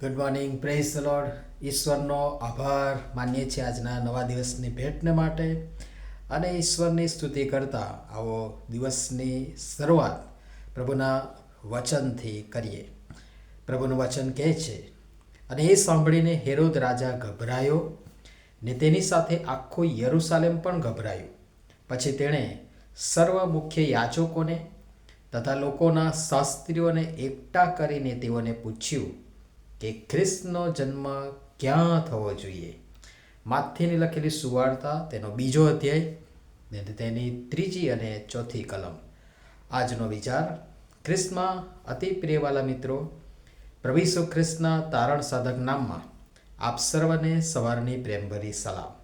Good morning praise Lord ઈશ્વરનો આભાર માનીએ છીએ આજના નવા દિવસની ભેટને માટે. અને ઈશ્વરની સ્તુતિ કરતા આવો દિવસની શરૂઆત પ્રભુના વચનથી કરીએ. પ્રભુનું વચન કહે છે, અને એ સાંભળીને હેરોદ રાજા ગભરાયો, ને તેની સાથે આખું યરુસાલેમ પણ ગભરાયું. પછી તેણે સર્વ મુખ્ય યાચકોને તથા લોકોના શાસ્ત્રીઓને એકઠા કરીને તેઓને પૂછ્યું કે ખ્રિસ્તનો જન્મ ક્યાં થવો જોઈએ? માથેની લખેલી સુવાર્તા, તેનો બીજો અધ્યાય, ને તેની ત્રીજી અને ચોથી કલમ. આજનો વિચાર, ખ્રિસ્તમાં અતિ પ્રિયવાલા મિત્રો, પ્રભુ ખ્રિસ્તના તારણ સાધક નામમાં આપ સર્વને સવારની પ્રેમભરી સલામ.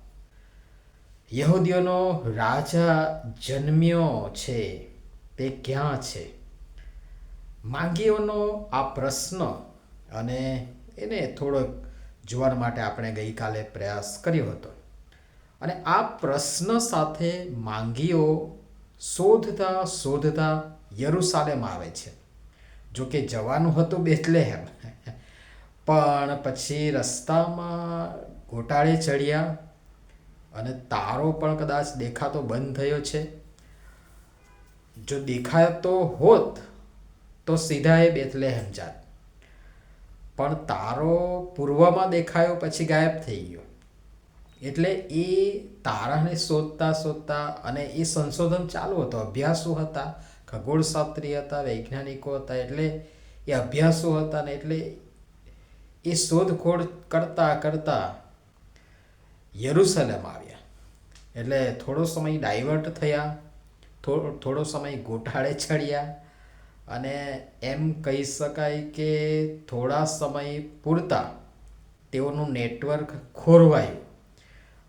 યહૂદીઓનો રાજા જન્મ્યો છે, તે ક્યાં છે? માગીઓનો આ પ્રશ્ન અને એને થોડોક જોવા માટે આપણે ગઈકાલે પ્રયાસ કર્યો હતો. અને આ પ્રશ્ન સાથે માંગીઓ શોધતા શોધતા યરુસાલેમ આવે છે. જો કે જવાનું હતું બેથલેહેમ. પણ પછી રસ્તામાં ગોટાળે ચડ્યા અને તારો પણ કદાચ દેખાતો બંધ થયો છે. જો દેખાતો હોત તો સીધા એ બેથલેહેમ જાત. પણ તારો પૂર્વમાં દેખાયો પછી ગાયબ થઈ ગયો. એટલે એ તારાને શોધતા શોધતા અને એ સંશોધન ચાલુ હતો. અભ્યાસો હતા ખગોળશાસ્ત્રી હતા, વૈજ્ઞાનિકો હતા, એટલે એ અભ્યાસો હતા ને એટલે એ શોધખોળ કરતા કરતા યરુસલેમ આવ્યા. એટલે થોડો સમય ડાયવર્ટ થયા થોડો સમય ગોટાળે ચડ્યા અને એમ કહી શકાય કે થોડા સમય પૂરતા તેઓનું નેટવર્ક ખોરવાયું.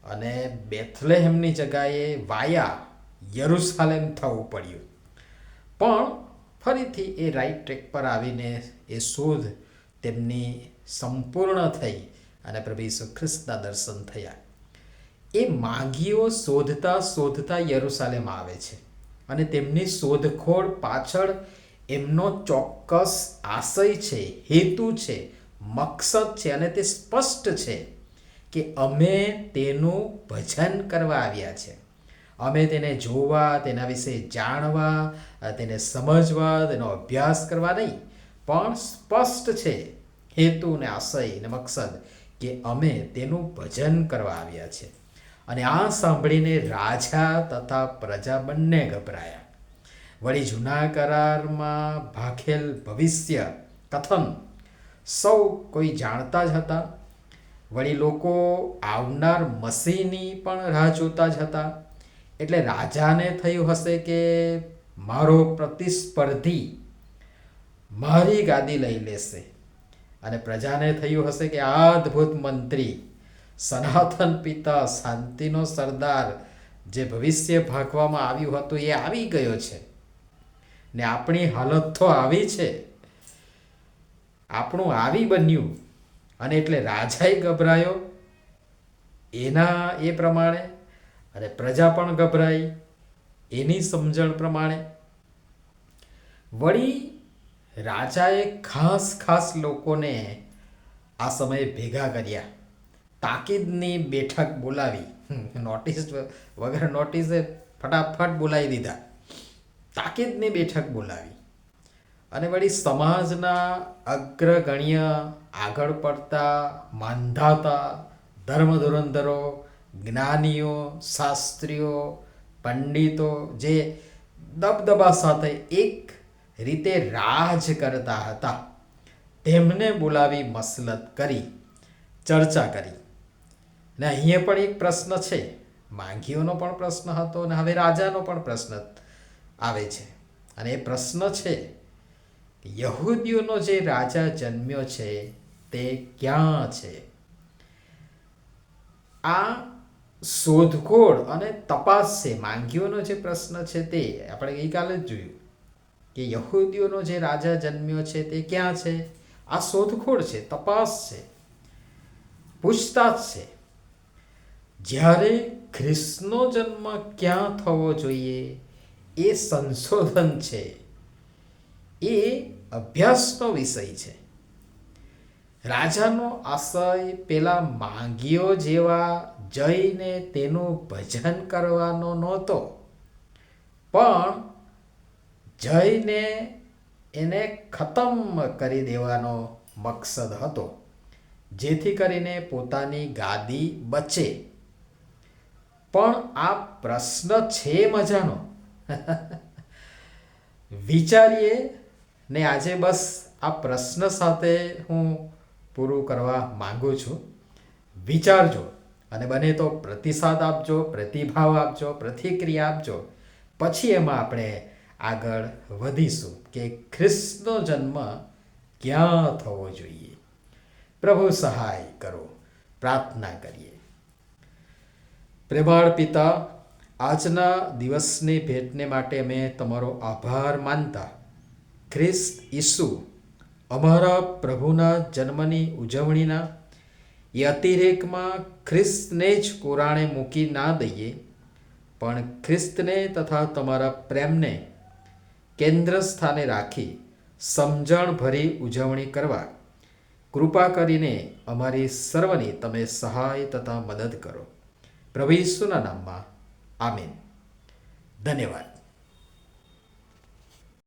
અને બેથલેહેમની જગાએ વાયા યરુસાલેમ થવું પડ્યું. પણ ફરીથી એ રાઈટ ટ્રેક પર આવીને એ શોધ તેમની સંપૂર્ણ થઈ અને પ્રભુ ઈસુ ખ્રિસ્તના દર્શન થયા. એ માગીઓ શોધતા શોધતા યરુસાલેમ આવે છે અને તેમની શોધખોળ પાછળ એમનો ચોક્કસ આશય છે, હેતુ છે, મકસદ છે અને તે સ્પષ્ટ છે કે અમે તેનું ભજન કરવા આવ્યા છે. અમે તેને જોવા, તેના વિશે જાણવા, તેને સમજવા, તેનો અભ્યાસ કરવા નહીં, પણ સ્પષ્ટ છે, હેતુ ને આશય ને મકસદ કે અમે તેનું ભજન કરવા આવ્યા છે. અને આ સાંભળીને રાજા તથા પ્રજા બંને ગભરાયા. વળી જૂના કરારમાં ભાખેલ ભવિષ્ય કથન સૌ કોઈ જાણતા જ હતા. વળી લોકો આવનાર મસીહની પણ રાહ જોતા જ હતા. એટલે રાજાને થયું હશે કે મારો પ્રતિસ્પર્ધી મારી ગાદી લઈ લેશે. અને પ્રજાને થયું હશે કે આ અદ્ભુત મંત્રી, સનાતન પિતા, શાંતિનો સરદાર, જે ભવિષ્ય ભાગવામાં આવ્યું હતું એ આવી ગયો છે. ને આપણી હાલત તો આવી છે. આપણું આવી બન્યું અને એટલે રાજાએ ગભરાયો. એના એ પ્રમાણે અને પ્રજા પણ ગભરાઈ. એની સમજણ પ્રમાણે. વળી રાજાએ ખાસ ખાસ લોકોને આ સમયે ભેગા કર્યા. તાકીદની બેઠક બોલાવી. નોટિસ વગર નોટિસે ફટાફટ બોલાવી દીધા. તાકીદની બેઠક બોલાવી અને વળી સમાજના અગ્રગણ્ય આગળ પડતા માંધાતા ધર્મ ધુરંધરો જ્ઞાનીઓ, શાસ્ત્રીઓ, પંડિતો જે દબદબા સાથે એક રીતે રાજ કરતા હતા, તેમને બોલાવી મસલત કરી, ચર્ચા કરી. ને અહીંયા પણ એક પ્રશ્ન છે. માંગીઓનો પણ પ્રશ્ન હતો અને હવે રાજાનો પણ પ્રશ્ન આવે છે. અને એ પ્રશ્ન છે યહૂદીઓનો જે રાજા જન્મ્યો છે તે ક્યાં છે? આ શોધખોળ અને તપાસ છે. માંગીઓનો જે પ્રશ્ન છે તે આપણે ગઈકાલે જ જોયું કે યહૂદીઓનો જે રાજા જન્મ્યો છે તે ક્યાં છે? આ શોધખોળ છે, તપાસ છે, પૂછતાછ છે. જ્યારે ખ્રિસ્તનો જન્મ ક્યાં થવો જોઈએ? એ સંશોધન છે. એ અભ્યાસનો વિષય છે. રાજાનો આશય પેલા માંગીઓ જેવા જઈને તેનું ભજન કરવાનો નહોતો. પણ જઈને એને ખતમ કરી દેવાનો મકસદ હતો, જેથી કરીને પોતાની ગાદી બચે. પણ આ પ્રશ્ન છે મજાનો. વિચારીએ ને આજે બસ આ પ્રશ્ન સાથે હું પૂરું કરવા માંગુ છું. વિચારજો અને બને તો પ્રતિસાદ આપજો, પ્રતિભાવ આપજો, પ્રતિક્રિયા આપજો. પછી એમાં આપણે આગળ વધીશું કે ખ્રિસ્તનો જન્મ ક્યાં થવો જોઈએ. પ્રભુ સહાય કરો, પ્રાર્થના કરીએ. પ્રેમાળ પિતા આજના દિવસની ભેટને માટે અમે તમારો આભાર માનતા ખ્રિસ્ત ઈસુ અમારા પ્રભુના જન્મની ઉજવણીના એ અતિરેકમાં ખ્રિસ્તને જ કોરાણે મૂકી ના દઈએ, પણ ખ્રિસ્તને તથા તમારા પ્રેમને કેન્દ્ર સ્થાને રાખી સમજણ ભરી ઉજવણી કરવા કૃપા કરીને અમારી સર્વની તમે સહાય તથા મદદ કરો. પ્રભુ ઈસુના નામમાં Amén. Daniel.